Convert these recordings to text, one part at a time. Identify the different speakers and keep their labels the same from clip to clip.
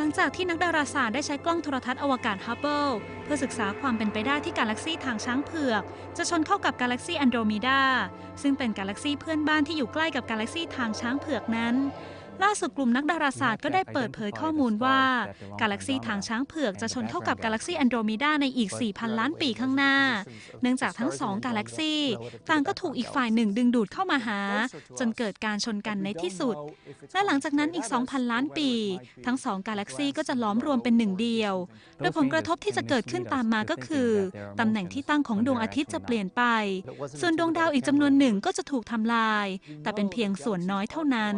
Speaker 1: ลังจากที่นักดาราศาสตร์ได้ใช้กล้องโทรทัศน์อวกาศฮับเบิลเพื่อศึกษาความเป็นไปได้ที่กาแล็กซีทางช้างเผือก จะชนเข้ากับกาแล็กซีแอนโดรเมดาซึ่งเป็นกาแล็กซีเพื่อนบ้านที่อยู่ใกล้กับกาแล็กซีทางช้างเผือกนั้น ล่าสุดกลุ่มนักดาราศาสตร์ก็ได้เปิดเผยข้อมูลว่า กาแล็กซีทางช้างเผือกจะชนเข้ากับกาแล็กซีแอนโดรเมดาในอีก 4,000 ล้านปีข้างหน้า เนื่องจากทั้งสองกาแล็กซีต่างก็ถูกอีกฝ่ายหนึ่งดึงดูดเข้ามาหา จนเกิดการชนกันในที่สุด และหลังจากนั้นอีก 2,000 ล้านปี ทั้งสองกาแล็กซีก็จะล้อมรวมเป็นหนึ่งเดียว โดยผลกระทบที่จะเกิดขึ้นตามมาก็คือตำแหน่งที่ตั้งของดวงอาทิตย์จะเปลี่ยนไป ส่วนดวงดาวอีกจำนวนหนึ่งก็จะถูกทำลาย แต่เป็นเพียงส่วนน้อยเท่านั้น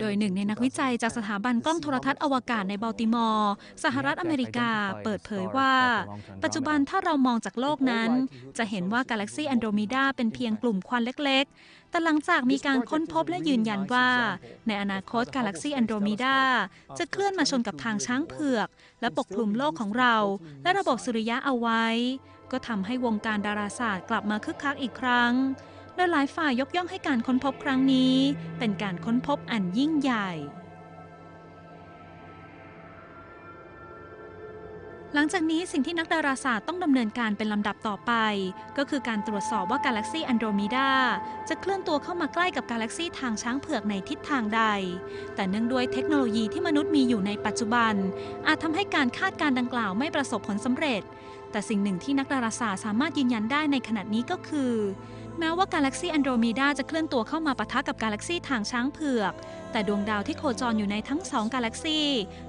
Speaker 1: โดยหนึ่งในนักวิจัยจากสถาบันกล้องโทรทัศน์อวกาศในบัลติมอร์ สหรัฐอเมริกา เปิดเผยว่า ปัจจุบันถ้าเรามองจากโลกนั้น จะเห็นว่ากาแล็กซีแอนโดรเมดาเป็นเพียงกลุ่มควันเล็กๆ แต่หลังจากมีการค้นพบและยืนยันว่า ในอนาคตกาแล็กซีแอนโดรเมดาจะเคลื่อนมาชนกับทางช้างเผือก และปกคลุมโลกของเรา และระบบสุริยะเอาไว้ ก็ทำให้วงการดาราศาสตร์กลับมาคึกคักอีกครั้ง โดยหลายฝ่ายยกย่องให้การค้นพบครั้งนี้ เป็นการค้นพบอันยิ่งใหญ่ หลังจากนี้สิ่งที่นักดาราศาสตร์ต้องดำเนินการเป็นลำดับต่อไป ก็คือการตรวจสอบว่ากาแล็กซีแอนโดรเมดาจะเคลื่อนตัวเข้ามาใกล้กับกาแล็กซีทางช้างเผือกในทิศทางใด แต่เนื่องด้วยเทคโนโลยีที่มนุษย์มีอยู่ในปัจจุบัน อาจทำให้การคาดการดังกล่าวไม่ประสบผลสำเร็จ แต่สิ่งหนึ่งที่นักดาราศาสตร์สามารถยืนยันได้ในขณะนี้ก็คือ แม้ว่ากาแล็กซีแอนโดรเมดาจะเคลื่อนตัวเข้ามาปะทะกับกาแล็กซีทางช้างเผือก แต่ดวงดาวที่โคจรอยู่ในทั้งสองกาแล็กซี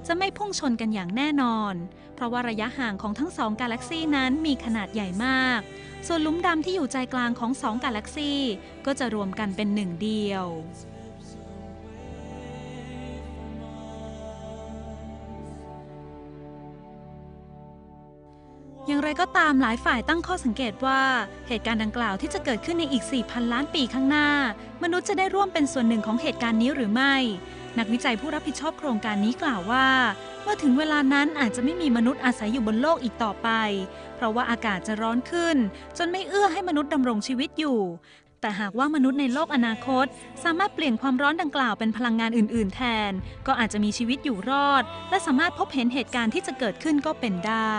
Speaker 1: จะไม่พุ่งชนกันอย่างแน่นอน เพราะว่าระยะห่างของทั้งสองกาแล็กซีนั้นมีขนาดใหญ่มาก ส่วนลุมดำที่อยู่ใจกลางของสองกาแล็กซีก็จะรวมกันเป็นหนึ่งเดียว อย่างไรก็ตามหลายฝ่ายตั้งข้อสังเกตว่า เหตุการณ์ดังกล่าวที่จะเกิดขึ้นในอีก 4,000 ล้านปีข้างหน้า มนุษย์จะได้ร่วมเป็นส่วนหนึ่งของเหตุการณ์นี้หรือไม่ นักวิจัยผู้รับผิดชอบโครงการนี้กล่าวว่า เมื่อถึงเวลานั้นอาจจะไม่มีมนุษย์อาศัยอยู่บนโลกอีกต่อไป เพราะว่าอากาศจะร้อนขึ้น จนไม่เอื้อให้มนุษย์ดำรงชีวิตอยู่แต่หากว่ามนุษย์ในโลกอนาคต สามารถเปลี่ยนความร้อนดังกล่าวเป็นพลังงานอื่น ๆ แทน ก็อาจจะมีชีวิตอยู่รอด และสามารถพบเห็นเหตุการณ์ที่จะเกิดขึ้นก็เป็นได้